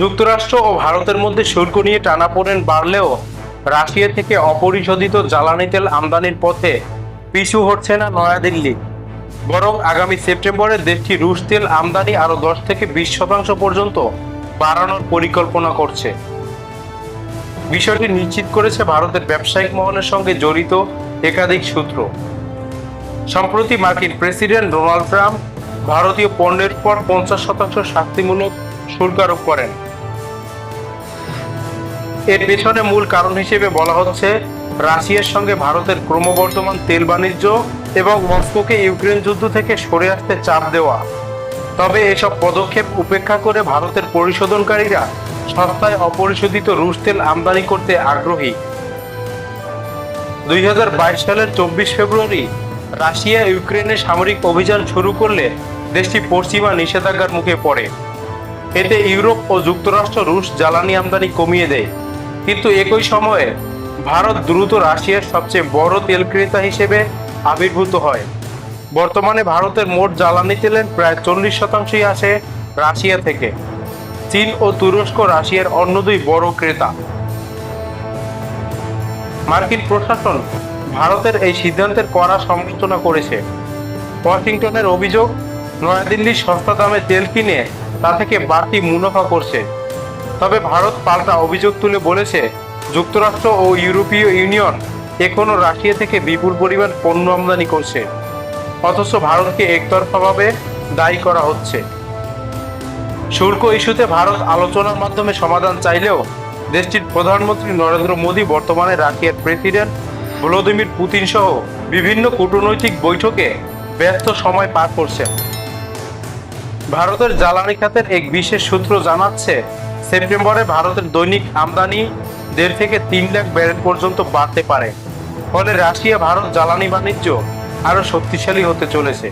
যুক্তরাষ্ট্র ও ভারতের মধ্যে শুল্ক নিয়ে টানাপোড়েন বাড়লেও রাশিয়া থেকে অপরিশোধিত জ্বালানি তেল আমদানির পথে পিছু হচ্ছে না নয়াদিল্লি। বরং আগামী সেপ্টেম্বরে দেশটি রুশ তেল আমদানি আরও দশ থেকে বিশ শতাংশ পর্যন্ত বাড়ানোর পরিকল্পনা করছে। বিষয়টি নিশ্চিত করেছে ভারতের ব্যবসায়িক মহলের সঙ্গে জড়িত একাধিক সূত্র। সম্প্রতি মার্কিন প্রেসিডেন্ট ডোনাল্ড ট্রাম্প ভারতীয় পণ্যের পর পঞ্চাশ শতাংশ শাস্তিমূলক শুল্ক আরোপ করেন। এর পেছনে মূল কারণ হিসেবে বলা হচ্ছে, রাশিয়ার সঙ্গে ভারতের ক্রমবর্ধমান তেল বাণিজ্য এবং মস্কোকে ইউক্রেন যুদ্ধ থেকে সরে আসতে চাপ দেওয়া। তবে এসব পদক্ষেপ উপেক্ষা করে ভারতের পরিশোধনকারীরা সস্তায় অপরিশোধিত রুশ তেল আমদানি করতে আগ্রহী। দুই হাজার বাইশ সালের চব্বিশ ফেব্রুয়ারি রাশিয়া ইউক্রেনে সামরিক অভিযান শুরু করলে দেশটি পশ্চিমা নিষেধাজ্ঞার মুখে পড়ে। এতে ইউরোপ ও যুক্তরাষ্ট্র রুশ জ্বালানি আমদানি কমিয়ে দেয়। কিন্তু একই সময়ে ভারত দ্রুত রাশিয়ার সবচেয়ে বড় তেল ক্রেতা হিসেবে আবির্ভূত হয়। বর্তমানে ভারতের মোট জ্বালানি তেলের প্রায় চল্লিশ শতাংশই আসে রাশিয়া থেকে। চীন ও তুরস্ক রাশিয়ার অন্য দুই বড় ক্রেতা। মার্কিন প্রশাসন ভারতের এই সিদ্ধান্তের কড়া সমালোচনা করেছে। ওয়াশিংটনের অভিযোগ নয়াদিল্লি সস্তা দামে তেল কিনে তা থেকে বাড়তি মুনাফা করছে। তবে ভারত পাল্টা অভিযোগ তুলে বলেছে, যুক্তরাষ্ট্র ও ইউরোপীয় ইউনিয়ন এখনও রাশিয়া থেকে বিপুল পরিমাণ পণ্য আমদানি করছে। অথচ ভারতকে একতরফাভাবে দায়ী করা হচ্ছে। শুল্ক ইস্যুতে ভারত আলোচনার মাধ্যমে সমাধান চাইলেও দেশটির প্রধানমন্ত্রী নরেন্দ্র মোদী বর্তমানে রাশিয়ার প্রেসিডেন্ট ভলোদিমির পুতিন সহ বিভিন্ন কূটনৈতিক বৈঠকে ব্যস্ত সময় পার করছেন। ভারতের জ্বালানি খাতের এক বিশেষ সূত্র জানাচ্ছে, সেপ্টেম্বরে ভারতের দৈনিক আমদানি দেড় থেকে তিন লাখ ব্যারেল পর্যন্ত বাড়তে পারে। ফলে রাশিয়া, ভারত জ্বালানি বাণিজ্য আরও শক্তিশালী হতে চলেছে।